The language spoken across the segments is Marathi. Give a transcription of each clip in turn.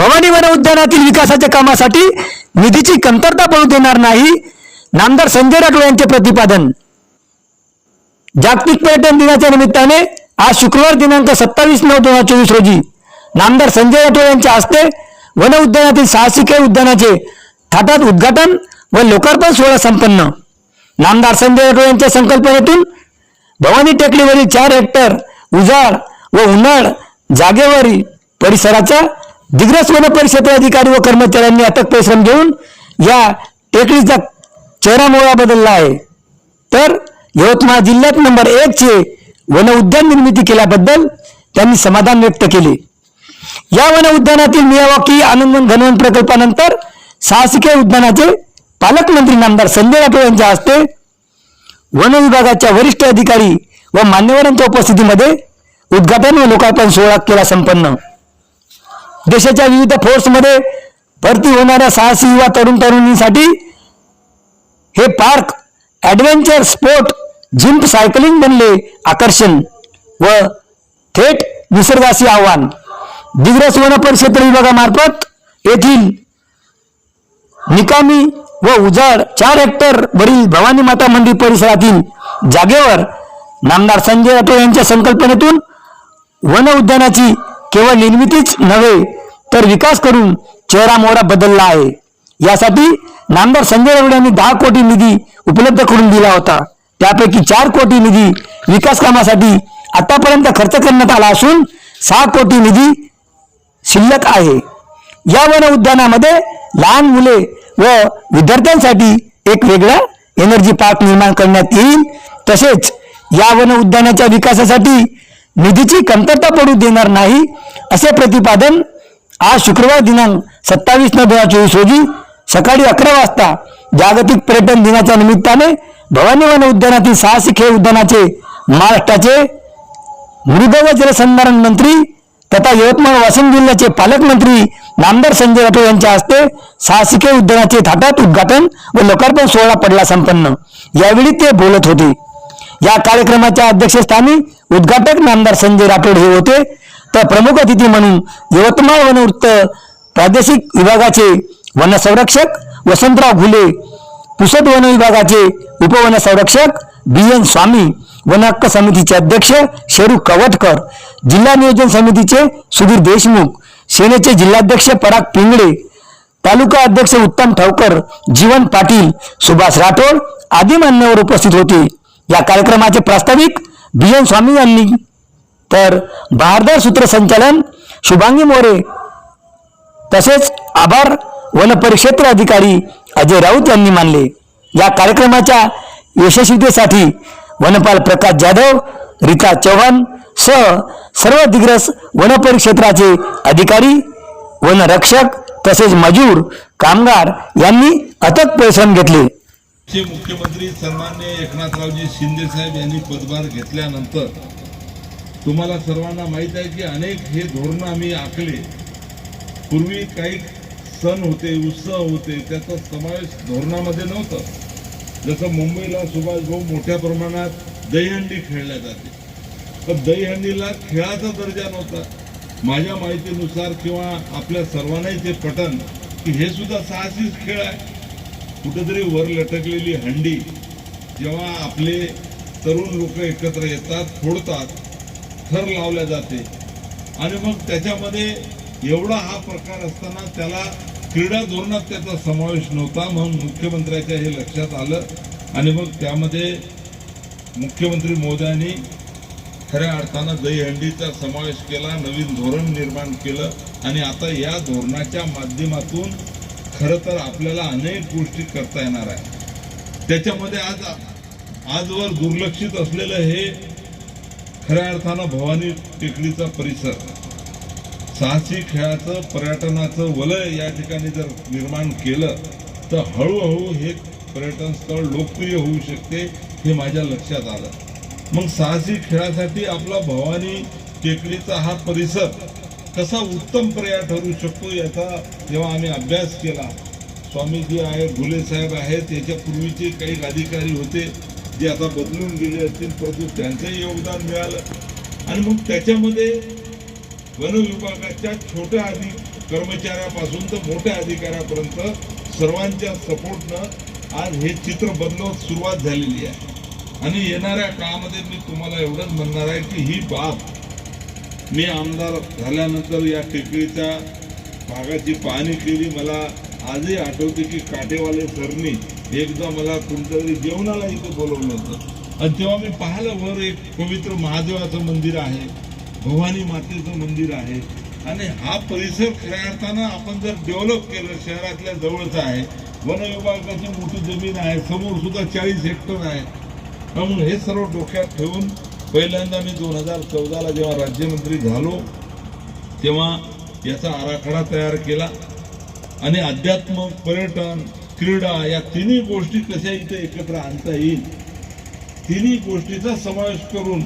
भवानी वन उद्यानातील विकासाच्या कामासाठी निधीची कमतरता पडू देणार नाही नामदार संजय राठोड यांचे प्रतिपादन. जागतिक पर्यटन दिनाच्या निमित्ताने आज शुक्रवार दिनांक सत्तावीस नऊ दोन हजार चोवीस रोजी नामदार संजय राठोड यांच्या हस्ते वन उद्यानातील साहसिक उद्यानाचे थाटात उद्घाटन व लोकार्पण सोहळा संपन्न. नामदार संजय राठोड यांच्या संकल्पनेतून भवानी टेकडीवरील चार हेक्टर उजाड व उन्हाळ जागेवरील परिसराचा दिग्रस वन परिषदे अधिकारी व कर्मचाऱ्यांनी अथक परिश्रम घेऊन या टेकडीचा चेहरा मोळा बदलला आहे. तर यवतमाळ जिल्ह्यात नंबर एक चे वन उद्यान निर्मिती केल्याबद्दल त्यांनी समाधान व्यक्त केले. या वन उद्यानातील मियावाकी आनंदन घनवन प्रकल्पानंतर साहसिके उद्यानाचे पालकमंत्री नामदार संजय राठोड यांच्या हस्ते वन विभागाच्या वरिष्ठ अधिकारी व मान्यवरांच्या उपस्थितीमध्ये उद्घाटन व लोकार्पण सोहळा केला संपन्न. देशाच्या विविध फोर्समध्ये भरती होणाऱ्या साहसी युवा तरुण तरुणींसाठी हे park adventure sport gym cycling बनले आकर्षण व थेट निसर्गाशी आव्हान. दिग्रस वन विभागामार्फत येथील निकामी व उजाड चार हेक्टर वरील भवानी माता मंदिर परिसरातील जागेवर नामदार संजय राठोड यांच्या संकल्पनेतून वन उद्यानाची केवळ निर्मितीच नव्हे तर विकास करून चेहरा मोहरा बदलला आहे. यासाठी नामदार संजय राठोड यांनी दहा कोटी निधी उपलब्ध करून दिला होता. त्यापैकी चार कोटी निधी विकास कामासाठी आतापर्यंत खर्च करण्यात आला असून सहा कोटी निधी शिल्लक आहे. या वन उद्यानामध्ये लहान मुले व विद्यार्थ्यांसाठी एक वेगळा एनर्जी पार्क निर्माण करण्यात येईल. तसेच या वन उद्यानाच्या विकासासाठी निधीची कमतरता पडू देणार नाही असे प्रतिपादन आज शुक्रवार दिनांक सत्तावीस नऊ दोन हजार चोवीस रोजी सकाळी अकरा वाजता जागतिक पर्यटन दिनाच्या निमित्ताने भवानी वन उद्यानातील साहसी खेळ उद्यानाचे महाराष्ट्राचे मृद व जलसंधारण मंत्री तथा यवतमाळ वाशिम जिल्ह्याचे पालकमंत्री नामदार संजय राठोड यांच्या हस्ते साहसिके उद्यानाचे थाटात उद्घाटन व लोकार्पण सोहळा पडला संपन्न. यावेळी ते बोलत होते. या कार्यक्रमाच्या अध्यक्षस्थानी उद्घाटक नामदार संजय राठोड हे होते. तर प्रमुख अतिथी म्हणून यवतमाळ वनवृत्त प्रादेशिक विभागाचे वनसंरक्षक वसंतराव घुले पुसद वन विभागाचे उपवन संरक्षक बी एन स्वामी वन हक्क समितीचे अध्यक्ष शेरू कवटकर जिल्हा नियोजन समितीचे सुधीर देशमुख सेनेचे जिल्हाध्यक्ष पराग पिंगळे तालुका अध्यक्ष उत्तम ठवकर जीवन पाटील सुभाष राठोड आदी मान्यवर उपस्थित होते. या कार्यक्रमाचे प्रास्ताविक बी एन स्वामी यांनी. तर बहारदार सूत्रसंचालन शुभांगी मोरे. तसेच आभार वन परिक्षेत्र अधिकारी अजय राऊत यांनी मानले. या कार्यक्रमाच्या यशस्वीतेसाठी वनपाल प्रकाश जाधव रीता चव्हाण सह सर्व दिग्रस वन परिक्षेत्राचे अधिकारी वनरक्षक तसेच मजूर कामगार यांनी अथक परिश्रम घेतले. चे मुख्यमंत्री सन्मान्य एकनाथरावजी शिंदे साहेब यांनी पदभार घेतल्यानंतर तुम्हाला सर्वांना माहीत आहे की अनेक हे धोरणं आम्ही आखले. पूर्वी काही सण होते उत्सव होते त्याचा समावेश धोरणामध्ये नव्हतं. जसं मुंबईला सुभाषभाऊ मोठ्या प्रमाणात दहीहंडी खेळल्या जाते. तर दहीहंडीला खेळाचा दर्जा नव्हता. माझ्या माहितीनुसार किंवा आपल्या सर्वांनाही ते पटन की हे सुद्धा साहसीच खेळ आहे. कुठंतरी वर लटकलेली हंडी जेव्हा आपले तरुण लोक एकत्र येतात फोडतात थर लावल्या जाते. आणि मग त्याच्यामध्ये एवढा हा प्रकार असताना त्याला क्रीडा धोरणात त्याचा समावेश नव्हता. म्हणून मुख्यमंत्र्याच्या हे लक्षात आलं आणि मग त्यामध्ये मुख्यमंत्री मोदयांनी खऱ्या अर्थानं दहीहंडीचा समावेश केला नवीन धोरण निर्माण केलं. आणि आता या धोरणाच्या माध्यमातून खरं तर आपल्याला अनेक गोष्टी करता येणार आहे त्याच्यामध्ये आज आजवर दुर्लक्षित असलेलं हे खऱ्या अर्थानं भवानी टेकडीचा परिसर. साहसी खेळाचं पर्यटनाचं वलय या ठिकाणी जर निर्माण केलं तर हळूहळू हे पर्यटन स्थळ लोकप्रिय होऊ शकते हे माझ्या लक्षात आलं. मग साहसी खेळासाठी आपला भवानी टेकडीचा हा परिसर कसा उत्तम पर्याय ठरू शकतो याचा जेव्हा आम्ही अभ्यास केला स्वामीजी आहेत घुले साहेब आहेत याच्या पूर्वीचे काही अधिकारी होते जे आता बदलून गेले असतील परंतु त्यांचंही योगदान मिळालं. आणि मग त्याच्यामध्ये वन विभागाच्या छोट्या अधिक कर्मचाऱ्यापासून तर मोठ्या अधिकाऱ्यापर्यंत सर्वांच्या सपोर्टनं आज हे चित्र बदलवत सुरुवात झालेली आहे. आणि येणाऱ्या काळामध्ये मी तुम्हाला एवढंच म्हणणार आहे की ही बाब मी आमदार झाल्यानंतर या टेकडीच्या भागाची पाहणी केली. मला आजही आठवते की काटेवाले सरनी एकदा मला कोणत्यातरी जेवणाला इथं बोलवलं होतं. आणि तेव्हा मी पाहिलं वर एक पवित्र महादेवाचं मंदिर आहे भवानी मातेचं मंदिर आहे. आणि हा परिसर खऱ्या अर्थानं आपण जर डेव्हलप केलं शहरातल्या जवळच आहे वन विभागाची मोठी जमीन आहे समोर सुद्धा चाळीस हेक्टर आहे. त्यामुळे हे सर्व डोक्यात ठेवून पहिल्यांदा मी दोन हजार चौदाला जेव्हा राज्यमंत्री झालो तेव्हा याचा आराखडा तयार केला. आणि अध्यात्म पर्यटन क्रीडा या तिन्ही गोष्टी कशा इथे एकत्र आणता येईल? तिन्ही गोष्टीचा समावेश करून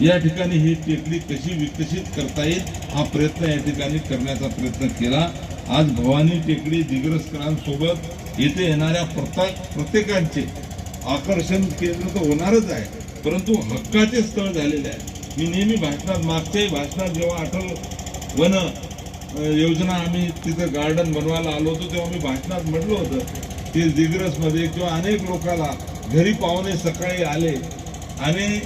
या ठिकाणी ही टेकडी कशी विकसित करता येईल हा प्रयत्न या ठिकाणी करण्याचा प्रयत्न केला. आज भवानी टेकडी दिग्रसकरांसोबत येथे येणाऱ्या प्रत्येकांचे आकर्षण केंद्र तर होणारच आहे. परंतु हक्काचे स्थळ झालेले आहे. मी नेहमी भाषणात मागच्याही भाषणात जेव्हा अटल वन योजना आम्ही तिथं गार्डन बनवायला आलो होतो तेव्हा मी भाषणात म्हटलं होतं की दिग्रसमध्ये किंवा अनेक लोकाला घरी पाहुणे सकाळी आले आणि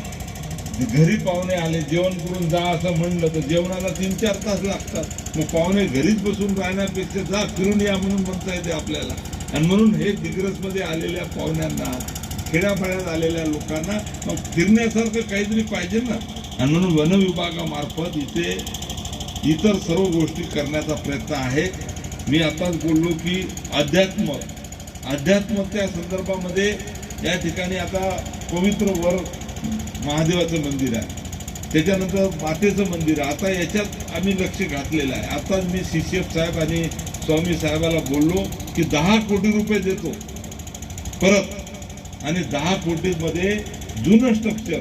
घरी पाहुणे आले जेवण करून जा असं म्हणलं तर जेवणाला तीन चार तास लागतात. मग पाहुणे घरीच बसून राहण्यापेक्षा जा फिरून या म्हणून म्हणता येते आपल्याला. आणि म्हणून हे दिग्रसमध्ये आलेल्या पाहुण्यांना खेड्यापाड्यात आलेल्या लोकांना मग फिरण्यासारखं काहीतरी पाहिजे ना. आणि म्हणून वनविभागामार्फत इथे इतर सर्व गोष्टी करण्याचा प्रयत्न आहे. मी आताच बोललो की अध्यात्म अध्यात्मच्या संदर्भामध्ये या ठिकाणी आता पवित्र वर महादेवाचं मंदिर आहे. त्याच्यानंतर मातेचं मंदिर आहे. आता याच्यात आम्ही लक्ष घातलेलं आहे. आता मी सी सी एफ साहेब आणि स्वामी साहेबाला बोललो की दहा कोटी रुपये देतो. परत आणि दहा कोटीमध्ये जुनं स्ट्रक्चर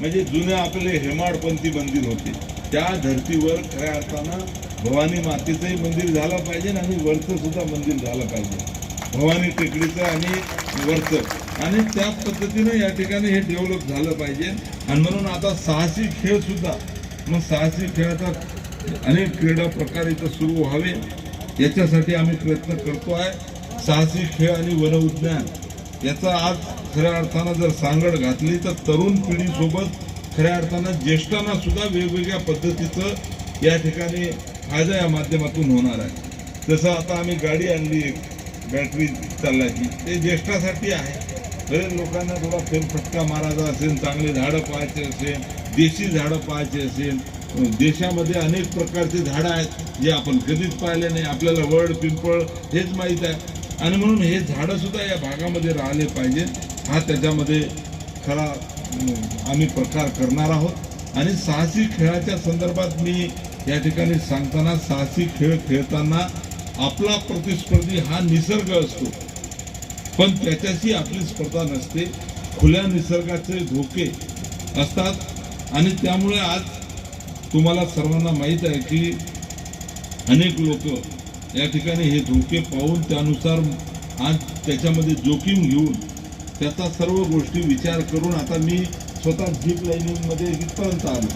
म्हणजे जुन्या आपले हेमाडपंथी मंदिर होते. त्या धर्तीवर खऱ्या अर्थानं भवानी मातेचंही मंदिर झालं पाहिजे आणि वरचं सुद्धा मंदिर झालं पाहिजे. भवानी टेकडीचं आणि वरचं. आणि त्या पद्धतीनं या ठिकाणी हे डेव्हलप झालं पाहिजे. आणि म्हणून आता साहसी खेळ सुद्धा. मग साहसी खेळाचा अनेक क्रीडा प्रकार इथं सुरू व्हावे. याच्यासाठी आम्ही प्रयत्न करतो आहे साहसी खेळ आणि वन उद्यान याचा आज खऱ्या अर्थानं जर सांगड घातली तर तरुण पिढीसोबत खऱ्या अर्थानं ज्येष्ठांना सुद्धा वेगवेगळ्या पद्धतीचं या ठिकाणी फायदा या माध्यमातून होणार आहे. जसं आता आम्ही गाडी आणली एक बॅटरी चालण्याची ते ज्येष्ठासाठी आहे. बरेच लोकांना थोडा फेरफटका मारायचा असेल चांगले झाडं पाहायचे असेल देशी झाडं पाहायचे असेल देशामध्ये अनेक प्रकारचे झाडं आहेत जे आपण कधीच पाहिले नाही. आपल्याला वड पिंपळ हेच माहीत आहे. आणि म्हणून हे झाडंसुद्धा या भागामध्ये राहिले पाहिजेत. हा त्याच्यामध्ये खरा आम्ही प्रकार करणार आहोत. आणि साहसी खेळाच्या संदर्भात मी या ठिकाणी सांगताना साहसी खेळ खेळताना आपला प्रतिस्पर्धी हा निसर्ग असतो. पण त्याच्याशी आपली स्पर्धा नसते. खुल्या निसर्गाचे धोके असतात. आणि त्यामुळे आज तुम्हाला सर्वांना माहीत आहे की अनेक लोक या ठिकाणी हे धोके पाहून त्यानुसार आज त्याच्यामध्ये जोखीम घेऊन त्याचा सर्व गोष्टी विचार करून आता मी स्वतः जीप लाईनिंगमध्ये इथपर्यंत आलो.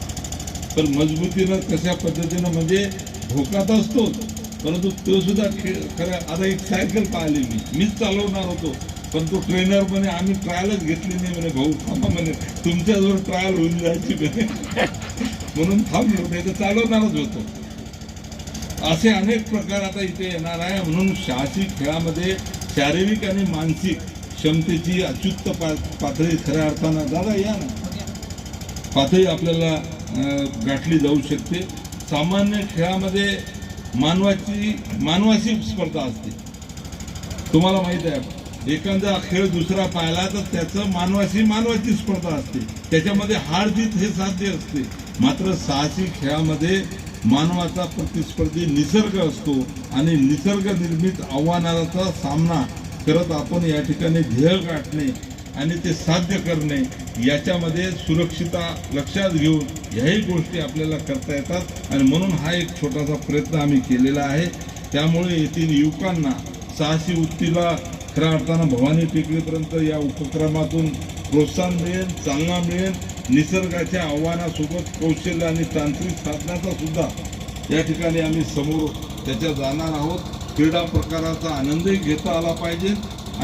तर मजबूतीनं कशा पद्धतीनं म्हणजे धोका तर असतोच परंतु तो सुद्धा खेळ खरं आता एक सायकल पाहिली मी. मीच चालवणार होतो पण तो ट्रेनर म्हणे आम्ही ट्रायलच घेतली नाही म्हणे भाऊ. थांबा म्हणे. तुमच्याजवळ ट्रायल होऊन जायची म्हणे. म्हणून थांबलो नाही तर चालवणारच होतो. असे अनेक प्रकार आता इथे येणार आहे. म्हणून साहसी खेळामध्ये शारीरिक आणि मानसिक क्षमतेची अच्युत पा पातळी खऱ्या अर्थानं दादा या ना. पातळी आपल्याला गाठली जाऊ शकते. सामान्य खेळामध्ये मानवाची मानवाची स्पर्धा असते. तुम्हाला माहीत आहे एखादा खेळ दुसरा पाहिला तर त्याचं मानवाशी मानवाची स्पर्धा असते. त्याच्यामध्ये हार जीत हे साध्य असते. मात्र साहसी खेळामध्ये मानवाचा प्रतिस्पर्धी निसर्ग असतो आणि निसर्ग निर्मित आव्हानाचा सामना करत आपण या ठिकाणी ध्येय गाठणे आणि ते साध्य करणे याच्यामध्ये सुरक्षिता लक्षात घेऊन ह्याही गोष्टी आपल्याला करता येतात. आणि म्हणून हा एक छोटासा प्रयत्न आम्ही केलेला आहे. त्यामुळे येथील युवकांना साहसी वृत्तीला खऱ्या अर्थानं भवानी टेकडीपर्यंत या उपक्रमातून प्रोत्साहन मिळेल चालना मिळेल. निसर्गाच्या आव्हानासोबत कौशल्य आणि तांत्रिक साधनाचा सुद्धा या ठिकाणी आम्ही समोर त्याच्या जाणार आहोत. क्रीडा प्रकाराचा आनंदही घेता आला पाहिजे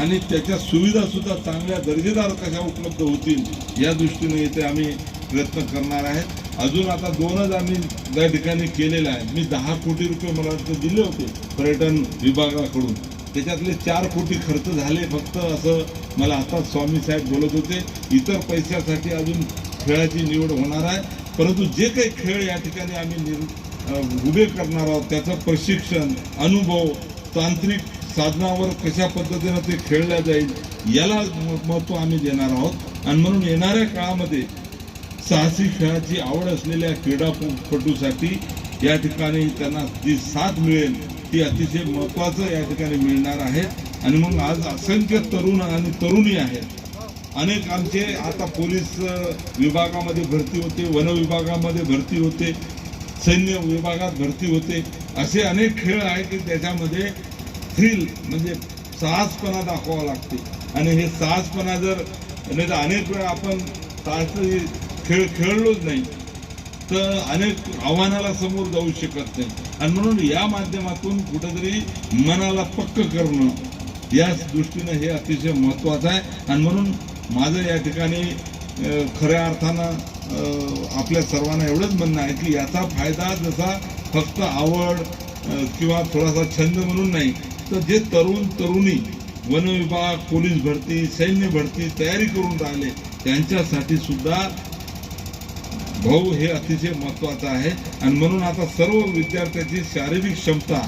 आणि त्याच्या सुविधासुद्धा चांगल्या दर्जेदार कशा उपलब्ध होतील या दृष्टीने इथे आम्ही प्रयत्न करणार आहेत. अजून आता दोनच आम्ही त्या ठिकाणी केलेलं आहेत. मी दहा कोटी रुपये मला वाटतं दिले होते पर्यटन विभागाकडून. त्याच्यातले चार कोटी खर्च झाले फक्त असं मला आता स्वामी साहेब बोलत होते. इतर पैशासाठी अजून खेळाची निवड होणार आहे. परंतु जे काही खेळ या ठिकाणी आम्ही निर उभे करणार आहोत त्याचं प्रशिक्षण अनुभव तांत्रिक साधनावर कशा पद्धतीनं ते खेळल्या जाईल याला महत्त्व आम्ही देणार आहोत. आणि म्हणून येणाऱ्या काळामध्ये साहसी खेळाची आवड असलेल्या क्रीडापटूसाठी या ठिकाणी त्यांना जी साथ मिळेल ती अतिशय महत्त्वाचं या ठिकाणी मिळणार आहे. आणि मग आज असंख्य तरुण आणि तरुणी आहेत. अनेक आमचे आता पोलीस विभागामध्ये भरती होते वन विभागामध्ये भरती होते सैन्य विभागात भरती होते. असे अनेक खेळ आहेत की त्याच्यामध्ये थ्रिल म्हणजे साहसपणा दाखवावा लागते. आणि हे साहसपणा जर नाही तर अनेक वेळा आपण साहसी खेळ खेळलोच नाही तर अनेक आव्हानाला समोर जाऊ शकत नाही. आणि म्हणून या माध्यमातून कुठंतरी मनाला पक्क करणं या दृष्टीनं हे अतिशय महत्त्वाचं आहे. आणि म्हणून माझं या ठिकाणी खऱ्या अर्थानं आपल्या सर्वांना एवढंच म्हणणं आहे की याचा फायदा जसा फक्त आवड किंवा थोडासा छंद म्हणून नाही तर जे तरुण तरुणी वन विभाग पोलीस भरती सैन्य भरती तयारी करून राहिले त्यांच्यासाठी सुद्धा भाऊ हे अतिशय महत्वाचं आहे. आणि म्हणून आता सर्व विद्यार्थ्याची शारीरिक क्षमता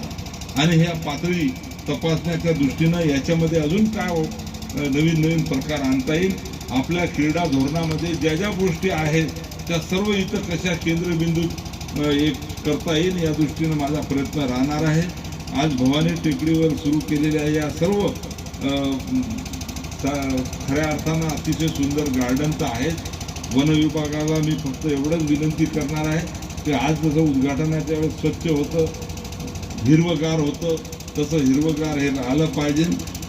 आणि ह्या पातळी तपासण्याच्या दृष्टीनं याच्यामध्ये अजून काय हो- नवीन नवीन प्रकार आणता येईल. आपल्या क्रीडा धोरणामध्ये ज्या ज्या गोष्टी आहेत त्या सर्व इथं कशा केंद्रबिंदू एक करता येईल या दृष्टीनं माझा प्रयत्न राहणार आहे. आज भवानी टेकडीवर सुरू केलेल्या या सर्व खऱ्या अर्थानं अतिशय सुंदर गार्डन तर आहेत. वन विभागाला मी फक्त एवढंच विनंती करणार आहे की आज जसं उद्घाटनाच्या वेळेस स्वच्छ होतं हिरवगार होतं तसं हिरवगार हे राहिलं पाहिजे.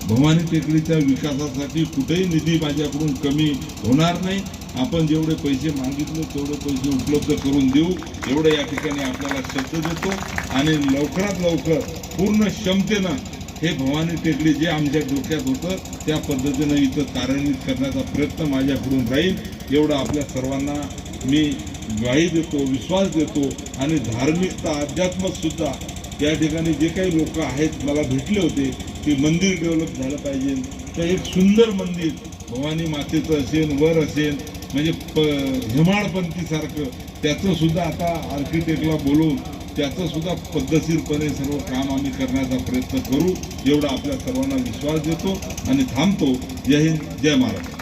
भवानी टेकडीच्या विकासासाठी कुठेही निधी माझ्याकडून कमी होणार नाही. आपण जेवढे पैसे मागितले तेवढे पैसे उपलब्ध करून देऊ. एवढं या ठिकाणी आपल्याला शब्द देतो. आणि लवकरात लवकर पूर्ण क्षमतेनं हे भवानी टेकडी जे आमच्या डोक्यात होतं त्या पद्धतीनं इथं कार्यान्वित करण्याचा प्रयत्न माझ्याकडून राहील. एवढं आपल्या सर्वांना मी ग्वाही देतो विश्वास देतो. आणि धार्मिकता अध्यात्मसुद्धा या ठिकाणी जे काही लोक आहेत मला भेटले होते की मंदिर डेव्हलप झालं पाहिजे. तर एक सुंदर मंदिर भवानी मातेचं असेल वर असेल म्हणजे प हेमाडपंथीसारखं त्याचं सुद्धा आता आर्किटेक्टला बोलवून त्याचं सुद्धा पद्धतशीरपणे सर्व काम आम्ही करण्याचा प्रयत्न करू एवढा आपल्या सर्वांना विश्वास देतो आणि थांबतो. जय हिंद जय महाराष्ट्र.